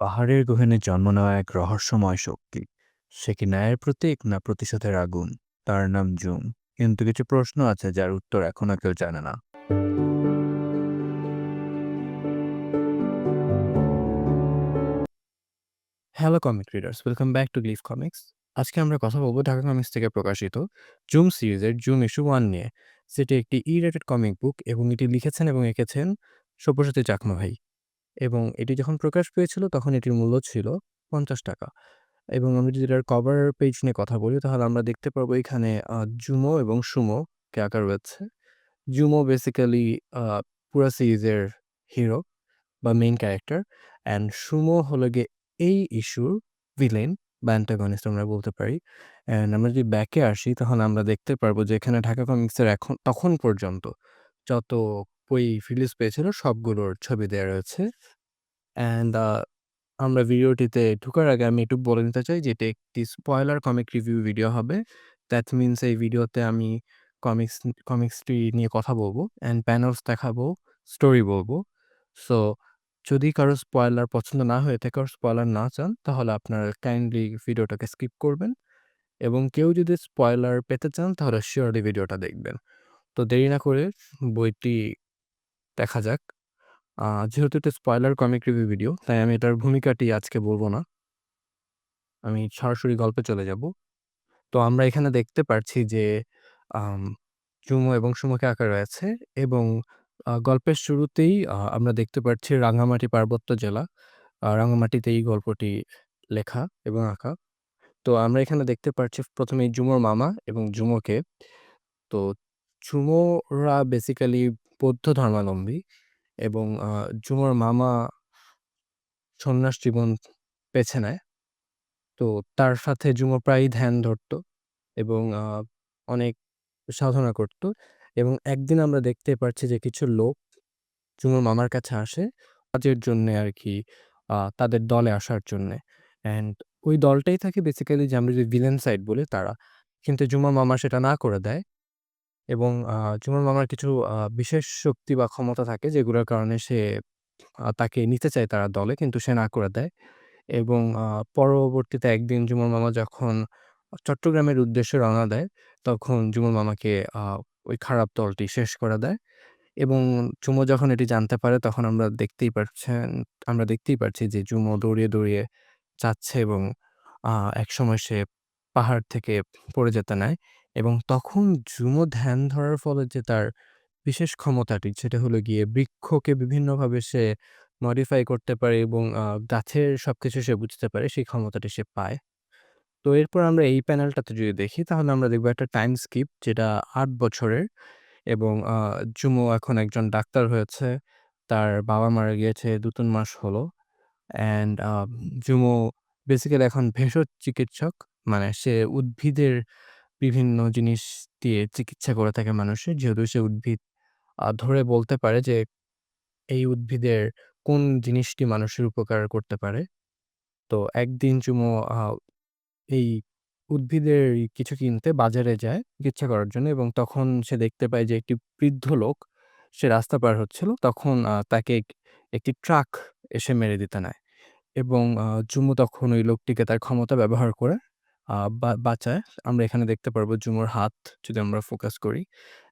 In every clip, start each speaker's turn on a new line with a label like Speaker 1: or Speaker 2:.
Speaker 1: পাহাড়ের গহীনে জন্ম নেওয়া এক রহস্যময় শক্তি। সে কি ন্যায়ের প্রতীক না প্রতিশোধের আগুন? তার নাম জুম। কিন্তু কিছু প্রশ্ন আছে যার উত্তর এখনও কেউ জানে না। Hello comic readers welcome back to Glyph Comics আজকে আমরা কথা বলব ঢাকা কমিক্স থেকে প্রকাশিত জুম সিরিজের জুম ইস্যু ওয়ান নিয়ে। সেটি একটি ই রেটেড কমিক বুক এবং এটি লিখেছেন এবং এঁকেছেন সব্যসাচী চাকমা ভাই। এবং এটি যখন প্রকাশ পেয়েছিল তখন এটির মূল্য ছিল পঞ্চাশ টাকা। এবং আমি যদি এটার কভার পেজ নিয়ে কথা বলি, তাহলে আমরা দেখতে পারব এখানে জুমো এবং সুমো কে আঁকা রয়েছে। জুমো বেসিক্যালি পুরা সিরিজের হিরো বা মেইন ক্যারেক্টার অ্যান্ড সুমো হলো গিয়ে এই ইস্যুর ভিলেন বা অ্যান্টাগনিস্ট আমরা বলতে পারি। অ্যান্ড আমরা যদি ব্যাকে আসি, তাহলে আমরা দেখতে পারব যে এখানে ঢাকা কমিক্সের এখন, তখন পর্যন্ত যত বই রিলিজ পেয়েছিল, সবগুলোর ছবি দেওয়া রয়েছে। অ্যান্ড আমরা ভিডিওটিতে ঢুকার আগে আমি একটু বলে নিতে চাই যে, এটি একটি স্পয়লার কমিক রিভিউ ভিডিও হবে। দ্যাট মিনস এই ভিডিওতে আমি কমিক্স কমিক্সটি নিয়ে কথা বলব অ্যান্ড প্যানেলস দেখাবো স্টোরি বলব। সো যদি কারও স্পয়লার পছন্দ না হয়ে থাকে স্পয়লার না চান, তাহলে আপনারা কাইন্ডলি ভিডিওটাকে স্কিপ করবেন। এবং কেউ যদি স্পয়লার পেতে চান, তাহলে শিওরলি ভিডিওটা দেখবেন। তো দেরি না করে বইটি দেখা যাক। যেহেতু এটা স্পয়লার কমিক রিভিউ ভিডিও তাই আমি এটার ভূমিকাটি আজকে বলব না। আমি সরাসরি গল্পে চলে যাব। তো আমরা এখানে দেখতে পারছি যে চুমো এবং সুমুখে আঁকা রয়েছে এবং গল্পের শুরুতেই আমরা দেখতে পাচ্ছি রাঙামাটি পার্বত্য জেলা। রাঙামাটিতে এই গল্পটি লেখা এবং আঁকা। তো আমরা এখানে দেখতে পাচ্ছি প্রথমে জুমোর মামা এবং জুমোকে। তো জুমোরা বেসিক্যালি বৌদ্ধ ধর্মাবলম্বী এবং জুমোর মামা সন্ন্যাস জীবন বেছে নেয়। তো তার সাথে জুমো প্রায়ই ধ্যান ধরতো এবং অনেক সাধনা করত এবং একদিন আমরা দেখতে পাচ্ছি যে কিছু লোক জুমোর মামার কাছে আসে কাজের জন্য আর কি তাদের দলে আসার জন্য। অ্যান্ড ওই দলটাই থাকে বেসিক্যালি যে আমরা যদি ভিলেন সাইড বলি তারা। কিন্তু জুমা মামা সেটা না করে দেয়। এবং আহ, জুমা মামার কিছু বিশেষ শক্তি বা ক্ষমতা থাকে যেগুলোর কারণে সে তাকে নিতে চায় তারা দলে কিন্তু সে না করে দেয়। এবং পরবর্তীতে একদিন জুমা মামা যখন চট্টগ্রামের উদ্দেশ্যে রওনা দেয় তখন জুমা মামাকে ওই খারাপ দলটি শেষ করে দেয়। এবং জুমো যখন এটি জানতে পারে তখন আমরা দেখতেই পারছেন আমরা দেখতেই পারছি যে জুমো দৌড়িয়ে দৌড়িয়ে যাচ্ছে এবং একসময় সে পাহাড় থেকে পড়ে যেতে নেয়। এবং তখন জুমো ধ্যান ধরার ফলে যে তার বিশেষ ক্ষমতাটি, সেটা হলো গিয়ে বৃক্ষকে বিভিন্নভাবে সে মডিফাই করতে পারে এবং গাছের সবকিছু সে বুঝতে পারে, সেই ক্ষমতাটি সে পায়। তো এরপর আমরা এই প্যানেলটাতে যদি দেখি, তাহলে আমরা দেখব একটা টাইম স্কিপ যেটা আট বছরের এবং জুমো এখন একজন ডাক্তার হয়েছে, তার বাবা মারা গিয়েছে দু তিন মাস হলো অ্যান্ড জুমো বেসিক্যালি এখন ভেষজ চিকিৎসক মানে সে উদ্ভিদের বিভিন্ন জিনিস দিয়ে চিকিৎসা করে থাকে মানুষের। যেহেতু সে উদ্ভিদ ধরে বলতে পারে যে, এই উদ্ভিদের কোন জিনিসটি মানুষের উপকার করতে পারে। তো একদিন চুমো এই উদ্ভিদের কিছু কিনতে বাজারে যায় চিকিৎসা করার জন্য এবং তখন সে দেখতে পায় যে, একটি বৃদ্ধ লোক সে রাস্তা পার হচ্ছিল, তখন তাকে এক- একটি ট্রাক এসে মেরে দিতে নেয় এবং জুমু তখন ওই লোকটিকে তার ক্ষমতা ব্যবহার করে বাঁচায়। আমরা এখানে দেখতে পারব জুমুর হাত যদি আমরা ফোকাস করি।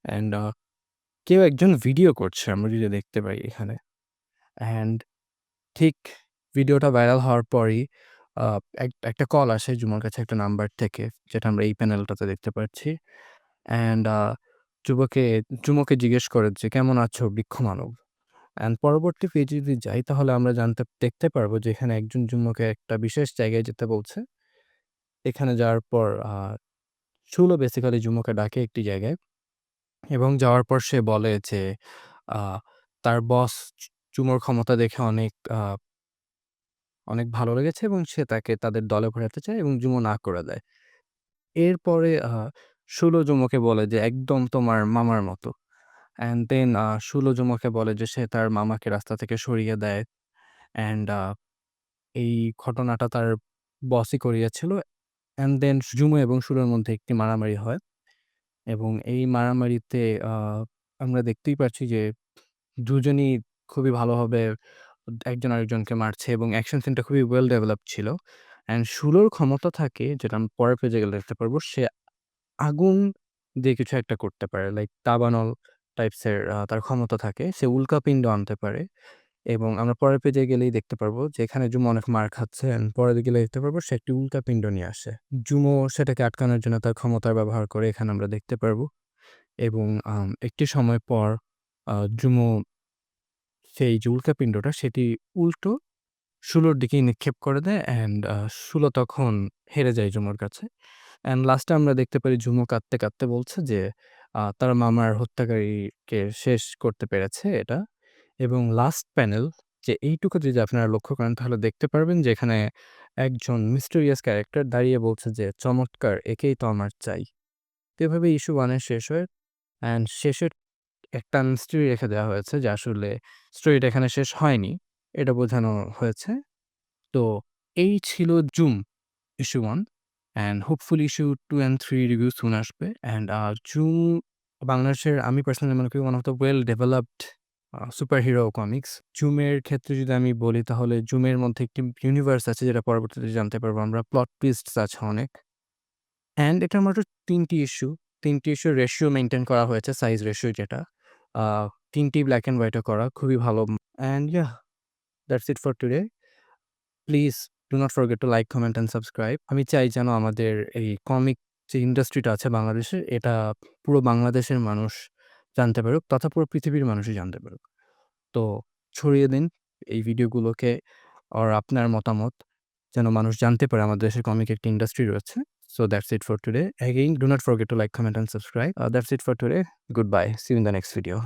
Speaker 1: অ্যান্ড কেউ একজন ভিডিও করছে, আমরা যদি দেখতে পাই এখানে। অ্যান্ড ঠিক ভিডিওটা ভাইরাল হওয়ার পরই এক- একটা কল আসে জুমার কাছে একটা নাম্বার থেকে, যেটা আমরা এই প্যানেলটাতে দেখতে পাচ্ছি। অ্যান্ড যুবকে, জুমোকে জিজ্ঞেস করে যে, কেমন আছো বৃক্ষ মানব? অ্যান্ড পরবর্তী পেজে যদি যাই, তাহলে আমরা জানতে, দেখতে পারব যে, এখানে একজন জুমোকে একটা বিশেষ জায়গায় যেতে বলছে। এখানে যাওয়ার পর শুলো বেসিক্যালি জুমোকে ডাকে একটি জায়গায় এবং যাওয়ার পর সে বলে যে তার বস চুমোর ক্ষমতা দেখে অনেক অনেক ভালো লেগেছে এবং সে তাকে তাদের দলে ভরাতে চায় এবং জুমো না করে দেয়। এরপরে সুলো জুমোকে বলে যে, একদম তোমার মামার মতো। অ্যান্ড দেন সুলো জুমোকে বলে যে, সে তার মামাকে রাস্তা থেকে সরিয়ে দেয়। অ্যান্ড এই ঘটনাটা তার বসই করিয়েছিল অ্যান্ড দেন জুমো এবং সুলোর মধ্যে একটি মারামারি হয় এবং এই মারামারিতে আমরা দেখতেই পাচ্ছি যে দুজনই খুবই ভালোভাবে একজন আরেকজনকে মারছে এবং অ্যাকশন সিনটা খুবই ওয়েল ডেভেলপ ছিল। অ্যান্ড সুলোর ক্ষমতা থাকে, যেটা আমি পরের পেজে গেলে দেখতে পারব। সে আগুন দিয়ে কিছু একটা করতে পারে। লাইক দাবানল টাইপসের তার ক্ষমতা থাকে। সে উল্কাপিন্ড আনতে পারে এবং আমরা পরের পেজে গেলেই দেখতে পারব যে এখানে জুমো অনেক মার খাচ্ছে দিকে গেলে দেখতে পারব সে একটি উল্কাপিন্ড নিয়ে আসে। জুমো সেটাকে আটকানোর জন্য তার ক্ষমতার ব্যবহার করে এখানে আমরা দেখতে পারব এবং একটি সময় পর জুমো সেই যে উল্কাপিন্ডটা সেটি উল্টো সুলোর দিকে নিক্ষেপ করে দেয় অ্যান্ড সুলো তখন হেরে যায় জুমোর কাছে। অ্যান্ড লাস্টে আমরা দেখতে পারি জুমো কাঁদতে, কাঁদতে বলছে যে তার মামার হত্যাকারীকে শেষ করতে পেরেছে এটা। এবং লাস্ট প্যানেল যে এইটুকু যদি আপনারা লক্ষ্য করেন তাহলে দেখতে পারবেন যে এখানে একজন মিস্টেরিয়াস ক্যারেক্টার দাঁড়িয়ে বলছে যে, "চমৎকার! একেই তো আমার চাই।" তো এভাবে ইস্যু ওয়ানের শেষ হয় অ্যান্ড শেষের একটা মিস্ট্রি রেখে দেওয়া হয়েছে যে আসলে স্টোরিটা এখানে শেষ হয়নি। এটা বোঝানো হয়েছে। তো এই ছিল Zoom issue one and hopefully issue two and three review soon আসবে। অ্যান্ড জুম বাংলাদেশের আমি পার্সোনালি মনে করি one of the well developed a superhero comics. জুমের ক্ষেত্রে যদি আমি বলি তাহলে জুমের মধ্যে একটি ইউনিভার্স আছে যেটা পরবর্তীতে জানতে পারব আমরা। প্লট টুইস্টস আছে অনেক। অ্যান্ড এটার মাত্র ৩ টি ইস্যু। ৩ টি ইস্যুর রেশিও মেনটেন করা হয়েছে, সাইজ রেশিও যেটা। তিনটি ব্ল্যাক অ্যান্ড হোয়াইট এ করা। খুবই ভালো। And yeah that's it for today. Please do not forget to like, comment and subscribe. আমি চাই যেন আমাদের এই কমিক যে ইন্ডাস্ট্রিটা আছে বাংলাদেশের এটা পুরো বাংলাদেশের মানুষ জানতে পারুক তথা পুরো পৃথিবীর মানুষই জানতে পারুক। তো ছড়িয়ে দিন এই ভিডিওগুলোকে আর আপনার মতামত যেন মানুষ জানতে পারে আমাদের দেশের কমিক একটি ইন্ডাস্ট্রি রয়েছে। So that's it for today. Again do not forget to like, comment and subscribe. That's it for today. Good bye see in the next video.